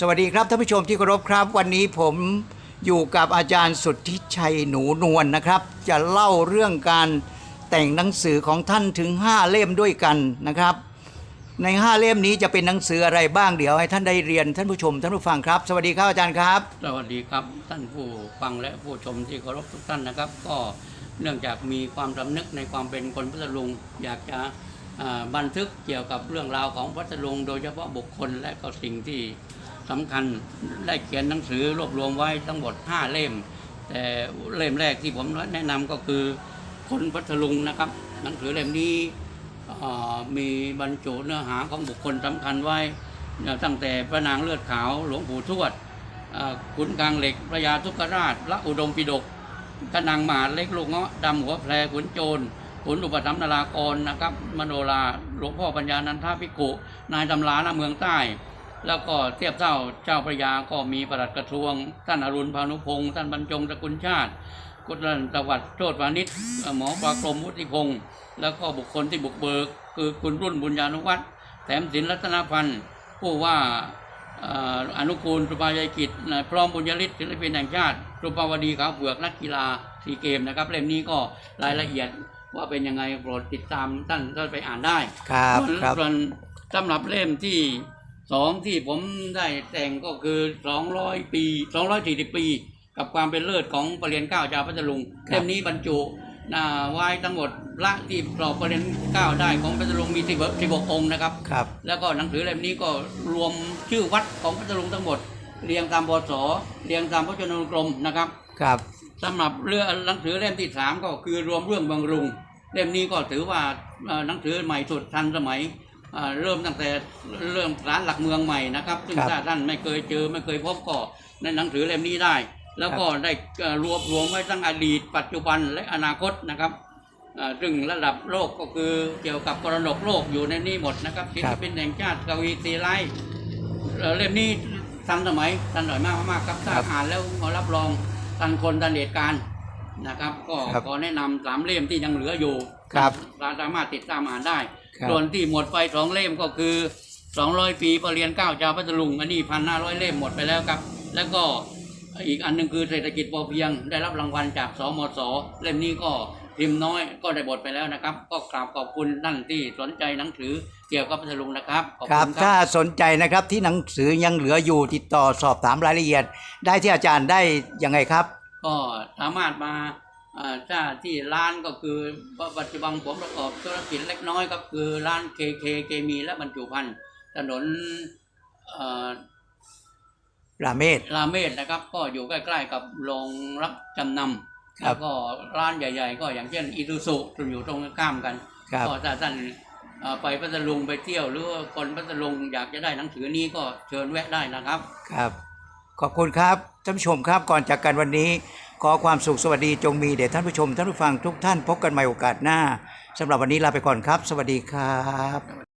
สวัสดีครับท่านผู้ชมที่เคารพครับ วันนี้ผมอยู่กับอาจารย์สุทธิชัยหนูนวลนะครับ จะเล่าเรื่องการแต่งหนังสือของท่านถึง 5 เล่มด้วยกันนะครับ ใน 5 เล่มนี้จะเป็นหนังสืออะไรบ้างเดี๋ยวให้ท่านได้เรียนท่านผู้ชมท่านผู้ฟังครับ สวัสดีครับอาจารย์ครับ สวัสดีครับท่านผู้ฟังและผู้ชมที่เคารพทุกท่านนะครับ ก็เนื่องจากมีความสำนึกในความเป็นคนพัทลุงอยากจะอ่าบันทึกเกี่ยวกับเรื่องราวของพัทลุงโดยเฉพาะบุคคลและก็สิ่งที่ สำคัญได้เขียนหนังสือรวบรวมไว้ทั้งหมด5เล่ม แต่เล่มแรกที่ผมแนะนำก็คือคนพัทลุงนะครับ หนังสือเล่มนี้มีบรรจุเนื้อหาของบุคคลสำคัญไว้ตั้งแต่พระนางเลือดขาวหลวงปู่ทวดขุนกลางเหล็กพระยาทุกขราชพระอุดมปิฎกกนางมหาเล็กลูกเงาะดำหัวแพรขุนโจรขุนอุปถัมภ์นารากรนะครับ มโนราหลวงพ่อปัญญานันทาภิกุนายตำรานาเมืองใต้ แล้วก็เทียบเท่าเจ้าพระยาก็มีประหลัดกระทรวง ท่านอรุณพานุพงศ์ท่านบรรจงสกุลชาติ กุลันตวัดโชติวานิชเอ่อหมอปลากรมวุฒิพงศ์แล้วก็บุคคลที่บุกเบิก คือคุณรุ่นบุญญานุวัฒน์แถมศิลรัตนพันธ์ผู้ว่าเอ่ออนุกูลสุภายกิจนะพร้อมบุญยฤทธิ์ศิลปินแห่งชาติสุภาวดีขาวเผือกนักกีฬาซีเกมนะครับเล่มนี้ก็รายละเอียดว่าเป็นยังไงโปรดติดตามท่านก็ไปอ่านได้ครับส่วนครับส่วนสำหรับเล่มที่ สองที่ผมได้แต่งก็คือ 200 ปี 240 ปี กับความเป็นเลิศของปรริญญาเก้าชาวพัทลุงเล่มนี้บรรจุนะไว้ทั้งหมดละที่สอบปรริญญาเก้าได้ของพัทลุงมี16องค์นะครับครับ แล้วก็หนังสือเล่มนี้ก็รวมชื่อวัดของพัทลุงทั้งหมด เรียงตามพศเรียงตามพระชนกรมนะครับครับสำหรับเรื่องหนังสือเล่มที่สามก็คือรวมเรื่องบางรุง เล่มนี้ก็ถือว่าเอ่อหนังสือใหม่สุดทันสมัย เอ่อเริ่มตั้งแต่เรื่องร้านหลักเมืองใหม่นะครับ ซึ่งครับถ้าท่านไม่เคยเจอไม่เคยพบก็ในหนังสือเล่มนี้ได้ แล้วก็ได้เอ่อรวบรวมไว้ทั้งอดีต ปัจจุบันและอนาคตนะครับเอ่อซึ่งระดับโลกก็คือเกี่ยวกับกรดกโลกอยู่ในนี้หมดนะครับศิลปินแห่งชาติกวีตีไลท์เอ่อเล่มนี้ทันสมัยทันสมัยมากมากๆครับถ้าครับอ่านแล้วขอรับรองทันคนทันเหตุการณ์ นะครับ ก็ครับขอแนะนำสามเล่มที่ยังเหลืออยู่ครับสามารถติดตามอ่านได้ ครับ ส่วนที่หมดไปสองเล่มก็คือ200ปีปรริญญาเก้าชาวพัทลุงอันนี้พันห้าร้อยเล่มหมดไปแล้วครับ แล้วก็อีกอันหนึงคือเศรษฐกิจพอเพียง ได้รับรางวัลจากสมศเล่มนี้ก็พิมพ์น้อยก็ได้บทไปแล้วนะครับ ก็กราบขอบคุณท่านที่สนใจหนังสือเกี่ยวกับพัทลุงนะครับขอบครับ คุณคถ้ารับสนใจนะครับที่หนังสือยังเหลืออยู่ติดต่อสอบถามรายละเอียด ได้ที่อาจารย์ได้ยังไงครับ ก็สามารถมาอ่าถ้าที่ร้านก็คือปัจจุบันผมประกอบธุรกิจเล็กน้อยก็คือร้านเคเคเคมีและบรรจุภัณฑ์ถนนเอ่อราเมศราเมศนะครับ ก็อยู่ใกล้ๆกับโรงรับจำนำครับแล้วก็ร้านใหญ่ ๆ ก็อย่างเช่นอีซูซุอยู่ตรงข้ามกันครับก็ถ้าท่านเอ่อไปพัทลุงไปเที่ยวหรือว่าคนพัทลุงอยากจะได้หนังสือนี้ก็เชิญแวะได้นะครับ ครับ ขอบคุณครับท่านผู้ชมครับก่อนจากกันวันนี้ ขอความสุขสวัสดีจงมีเด่ท่านผู้ชมท่านผู้ฟังทุกท่านพบกันใหม่โอกาสหน้าสำหรับวันนี้ลาไปก่อนครับ สวัสดีครับ